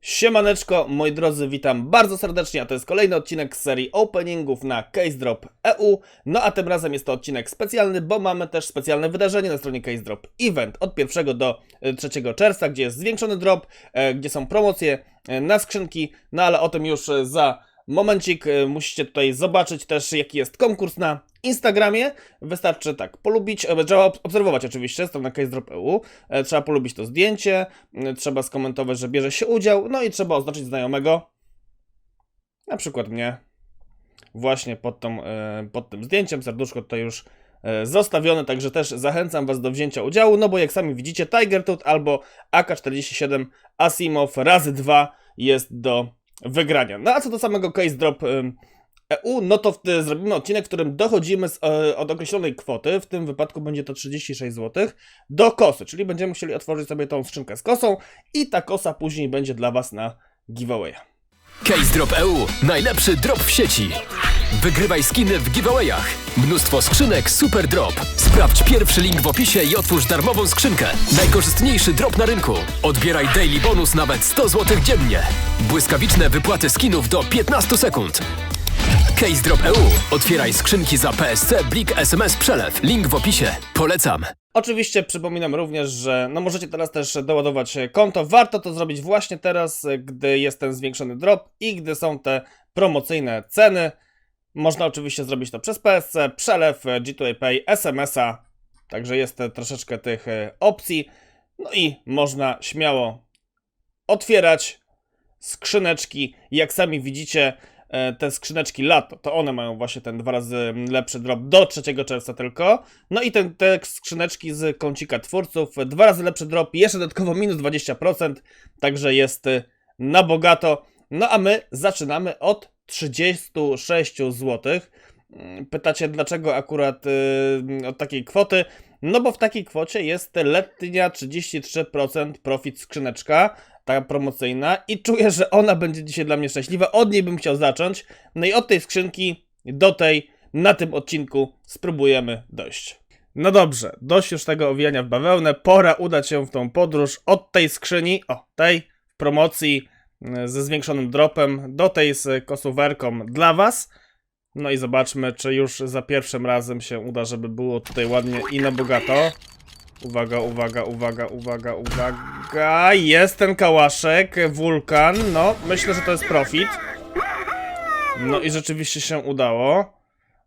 Siemaneczko, moi drodzy, witam bardzo serdecznie, a to jest kolejny odcinek z serii openingów na Case Drop EU. No a tym razem jest to odcinek specjalny, bo mamy też specjalne wydarzenie na stronie Case Drop Event od 1 do e, 3 czerwca, gdzie jest zwiększony drop, e, gdzie są promocje e, na skrzynki, no ale o tym już e, za momencik. E, Musicie tutaj zobaczyć też, jaki jest konkurs na Instagramie. Wystarczy tak polubić, e, trzeba ob- obserwować oczywiście stronę Case Drop EU, e, trzeba polubić to zdjęcie, trzeba skomentować, że bierze się udział, no i trzeba oznaczyć znajomego, na przykład mnie, właśnie pod, tą, pod tym zdjęciem, serduszko tutaj już zostawione, także też zachęcam Was do wzięcia udziału, no bo jak sami widzicie, Tiger Tooth albo AK-47 Asimov razy 2 jest do wygrania. No a co do samego Case Drop EU, no to wtedy zrobimy odcinek, w którym dochodzimy z, e, od określonej kwoty, w tym wypadku będzie to 36 zł, do kosy, czyli będziemy musieli otworzyć sobie tą skrzynkę z kosą i ta kosa później będzie dla Was na giveawaya. Case Drop EU. Najlepszy drop w sieci. Wygrywaj skiny w giveawayach. Mnóstwo skrzynek Super Drop. Sprawdź pierwszy link w opisie i otwórz darmową skrzynkę. Najkorzystniejszy drop na rynku. Odbieraj daily bonus nawet 100 zł dziennie. Błyskawiczne wypłaty skinów do 15 sekund. Case Drop EU. Otwieraj skrzynki za PSC, Blik, SMS, Przelew. Link w opisie. Polecam. Oczywiście przypominam również, że no możecie teraz też doładować konto. Warto to zrobić właśnie teraz, gdy jest ten zwiększony drop i gdy są te promocyjne ceny. Można oczywiście zrobić to przez PSC, przelew, e, G2A Pay, SMS-a. Także jest troszeczkę tych e, opcji. No i można śmiało otwierać skrzyneczki. Jak sami widzicie, e, te skrzyneczki lato, to one mają właśnie ten dwa razy lepszy drop do 3 czerwca tylko. No i ten, te skrzyneczki z kącika twórców, dwa razy lepszy drop, jeszcze dodatkowo minus 20%, także jest na bogato. No a my zaczynamy od 36 zł. Pytacie, dlaczego akurat y, od takiej kwoty? No bo w takiej kwocie jest letnia 33% profit skrzyneczka, ta promocyjna i czuję, że ona będzie dzisiaj dla mnie szczęśliwa. Od niej bym chciał zacząć. No i od tej skrzynki do tej na tym odcinku spróbujemy dojść. No dobrze, dość już tego owijania w bawełnę. Pora udać się w tą podróż od tej skrzyni, o tej w promocji ze zwiększonym dropem, do tej z kosuwerką dla Was. No i zobaczmy, czy już za pierwszym razem się uda, żeby było tutaj ładnie i na bogato. Uwaga, uwaga, uwaga, uwaga, uwaga. Jest ten kałaszek, wulkan. No, myślę, że to jest profit. No i rzeczywiście się udało.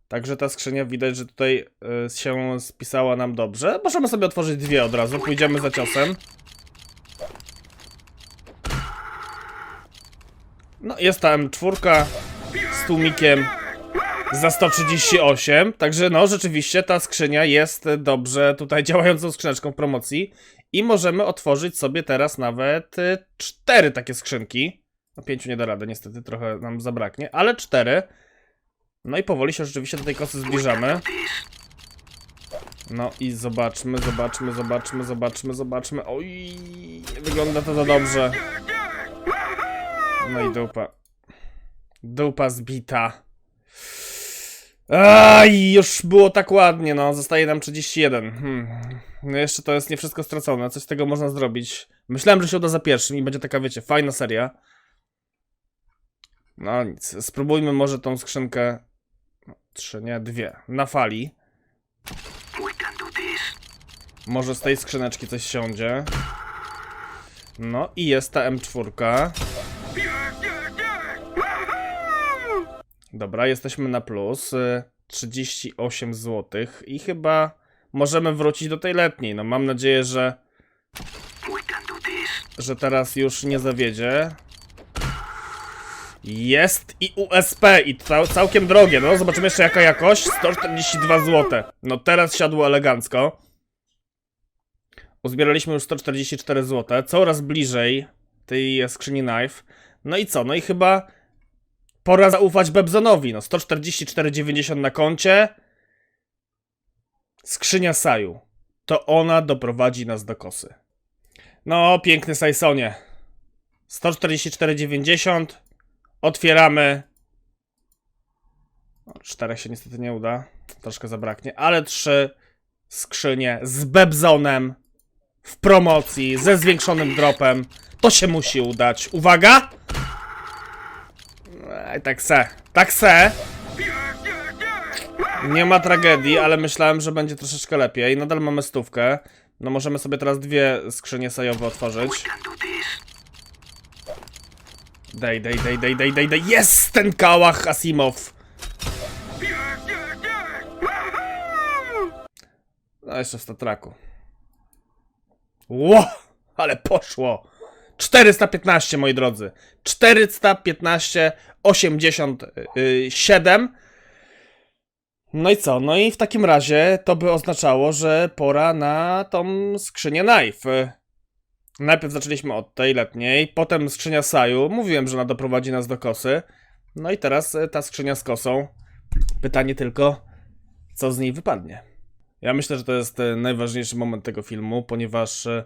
Także ta skrzynia widać, że tutaj y, się spisała nam dobrze. Możemy sobie otworzyć dwie od razu. Pójdziemy za ciosem. No, jest ta M4 z tłumikiem za 138. Także no, rzeczywiście ta skrzynia jest dobrze tutaj działającą skrzyneczką promocji. I możemy otworzyć sobie teraz nawet y, cztery takie skrzynki. No pięciu nie da rady, niestety trochę nam zabraknie, ale cztery. No i powoli się rzeczywiście do tej kosy zbliżamy. No i zobaczmy, zobaczmy, zobaczmy, zobaczmy, zobaczmy. Oj, wygląda to za dobrze. No i dupa. Dupa zbita. Aj, już było tak ładnie, no. Zostaje nam 31. Hmm. No jeszcze to jest nie wszystko stracone. Coś z tego można zrobić. Myślałem, że się uda za pierwszym i będzie taka, wiecie, fajna seria. No nic. Spróbujmy może tą skrzynkę. no, Trzy, nie, dwie. Na fali. Może z tej skrzyneczki coś siądzie. No i jest ta M4. Dobra, jesteśmy na plus. y, 38 zł. I chyba możemy wrócić do tej letniej. No mam nadzieję, że. Że teraz już nie zawiedzie. Jest i USP i cał, całkiem drogie. No zobaczymy jeszcze jaka jakość. 142 zł. No teraz siadło elegancko. Uzbieraliśmy już 144 zł. Coraz bliżej tej skrzyni knife. No i co? No i chyba pora zaufać Bebzonowi. No 144,90 na koncie. Skrzynia Saju. To ona doprowadzi nas do kosy. No, piękny Sajsonie. 144,90. Otwieramy. O, czterech się niestety nie uda. Troszkę zabraknie, ale trzy skrzynie z Bebzonem. w promocji, ze zwiększonym dropem. To się musi udać. Uwaga! Ej, tak se. Tak se. Nie ma tragedii, ale myślałem, że będzie troszeczkę lepiej. Nadal mamy stówkę. No możemy sobie teraz dwie skrzynie sajowe otworzyć. Dej, dej, dej, dej, dej, dej, dej. Jest ten kałach Asimow. No jeszcze w statraku. Ło, ale poszło. 415, moi drodzy. 415, 87. No i co? No i w takim razie to by oznaczało, że pora na tą skrzynię knife. Najpierw zaczęliśmy od tej letniej, potem skrzynia Saju. Mówiłem, że ona doprowadzi nas do kosy. No i teraz e, ta skrzynia z kosą. Pytanie tylko, co z niej wypadnie. Ja myślę, że to jest e, najważniejszy moment tego filmu, ponieważ e,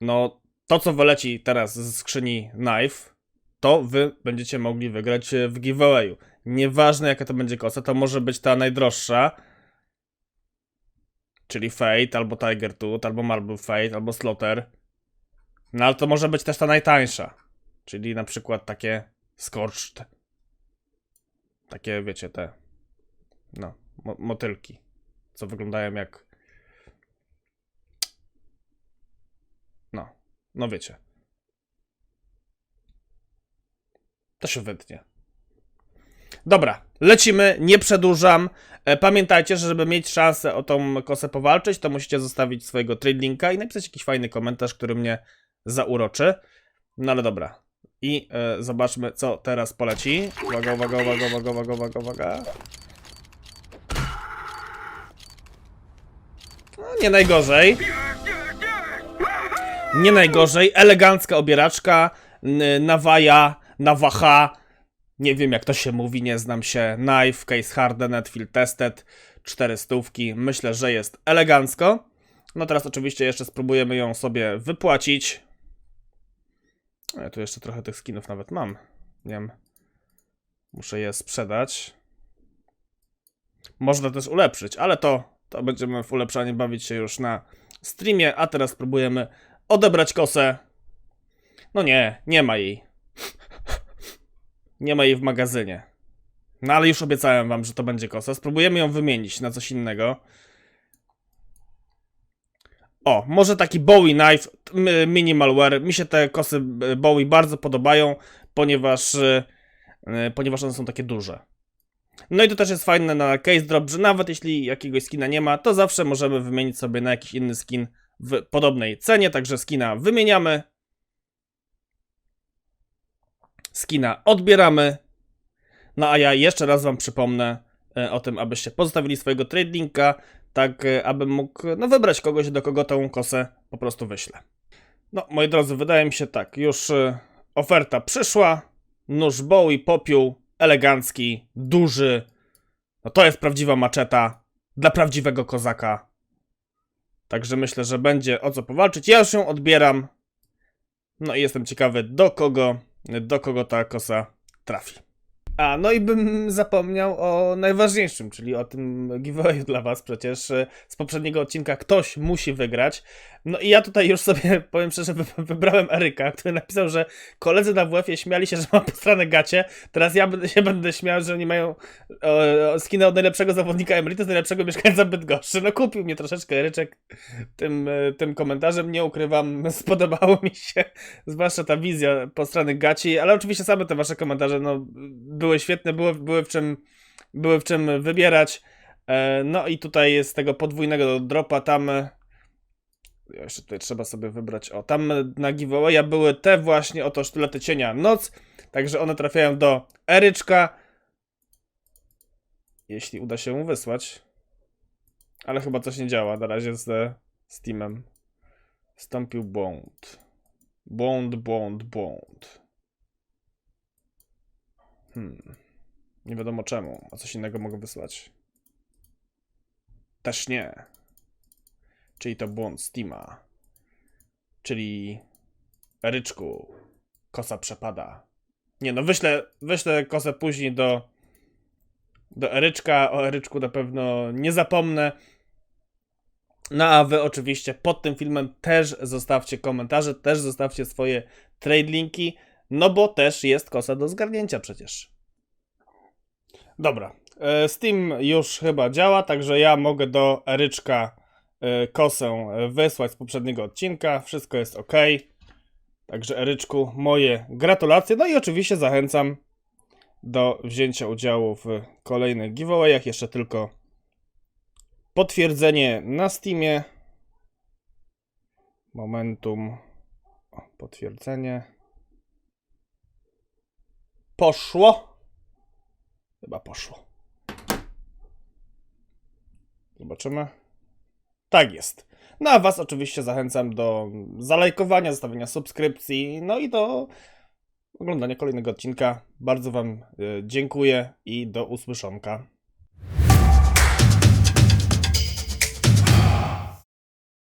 no to, co wyleci teraz z skrzyni Knife, to wy będziecie mogli wygrać e, w giveawayu. Nieważne jaka to będzie kosa, to może być ta najdroższa, czyli Fate, albo Tiger Tooth, albo Marble Fate, albo Slaughter. No ale to może być też ta najtańsza, czyli na przykład takie Scorched. Takie, wiecie, te, no, mo motylki, co wyglądają jak, no, wiecie. To się wytnie. Dobra, lecimy, nie przedłużam. E, Pamiętajcie, że żeby mieć szansę o tą kosę powalczyć, to musicie zostawić swojego trade linka i napisać jakiś fajny komentarz, który mnie zauroczy. No ale dobra. I e, zobaczmy, co teraz poleci. Uwaga, uwaga, uwaga, uwaga, uwaga, uwaga, uwaga. No, nie najgorzej. Nie najgorzej. Elegancka obieraczka. Nawaja, nawaha. Nie wiem jak to się mówi, nie znam się. Knife, case hardened, field tested. Cztery stówki. Myślę, że jest elegancko. No teraz oczywiście jeszcze spróbujemy ją sobie wypłacić. Ja tu jeszcze trochę tych skinów nawet mam. Nie wiem. Muszę je sprzedać. Można też ulepszyć, ale to, to będziemy w ulepszanie bawić się już na streamie, a teraz spróbujemy odebrać kosę. No nie, nie ma jej. Nie ma jej w magazynie. No ale już obiecałem wam, że to będzie kosa. Spróbujemy ją wymienić na coś innego. O, może taki Bowie Knife m- Minimal Wear. Mi się te kosy Bowie bardzo podobają, ponieważ, e, e, ponieważ one są takie duże. No i to też jest fajne na case drop, że nawet jeśli jakiegoś skina nie ma, to zawsze możemy wymienić sobie na jakiś inny skin w podobnej cenie, także skina wymieniamy. Skina odbieramy. No a ja jeszcze raz wam przypomnę e, o tym, abyście pozostawili swojego trade linka, tak e, abym mógł no, wybrać kogoś, do kogo tą kosę po prostu wyślę. No, moi drodzy, wydaje mi się tak, już e, oferta przyszła, nóż Bowie, popiół, elegancki, duży, no to jest prawdziwa maczeta dla prawdziwego kozaka. Także myślę, że będzie o co powalczyć. Ja już ją odbieram. No i jestem ciekawy, do kogo, do kogo ta kosa trafi. A, no i bym zapomniał o najważniejszym, czyli o tym giveawayu dla was przecież. e, Z poprzedniego odcinka ktoś musi wygrać. No i ja tutaj już sobie, powiem szczerze, wy- wybrałem Eryka, który napisał, że koledzy na WF-ie śmiali się, że ma postranę gacie. Teraz ja się będę śmiał, że oni mają skinę od najlepszego zawodnika Emeritus, najlepszego mieszkańca Bydgoszczy. No kupił mnie troszeczkę Eryczek tym, e, tym komentarzem, nie ukrywam, spodobało mi się, zwłaszcza ta wizja po strony gaci, ale oczywiście same te wasze komentarze, no, były świetne, były, były w czym, były w czym wybierać. E, No i tutaj z tego podwójnego dropa tam e, jeszcze tutaj trzeba sobie wybrać. O, tam na giveawaya były te właśnie oto sztylety cienia noc. Także one trafiają do Eryczka. Jeśli uda się mu wysłać. Ale chyba coś nie działa na razie z Steamem. Stąpił błąd. Błąd, błąd, błąd. Hmm. Nie wiadomo czemu. A coś innego mogę wysłać. Też nie. Czyli to błąd Steama. Czyli Ryczku, kosa przepada. Nie no, wyślę, wyślę kosę później do do Eryczka. O Eryczku na pewno nie zapomnę. No a wy oczywiście pod tym filmem też zostawcie komentarze, też zostawcie swoje trade linki, no bo też jest kosa do zgarnięcia przecież. Dobra, e, Steam już chyba działa, także ja mogę do Eryczka e, kosę wysłać z poprzedniego odcinka. Wszystko jest ok. Także Eryczku, moje gratulacje. No i oczywiście zachęcam do wzięcia udziału w kolejnych giveawayach. Jeszcze tylko potwierdzenie na Steamie. Momentum. O, potwierdzenie. Poszło. Chyba poszło. Zobaczymy. Tak jest. No a Was oczywiście zachęcam do zalajkowania, zostawienia subskrypcji, no i do oglądania kolejnego odcinka. Bardzo Wam y, dziękuję i do usłyszonka.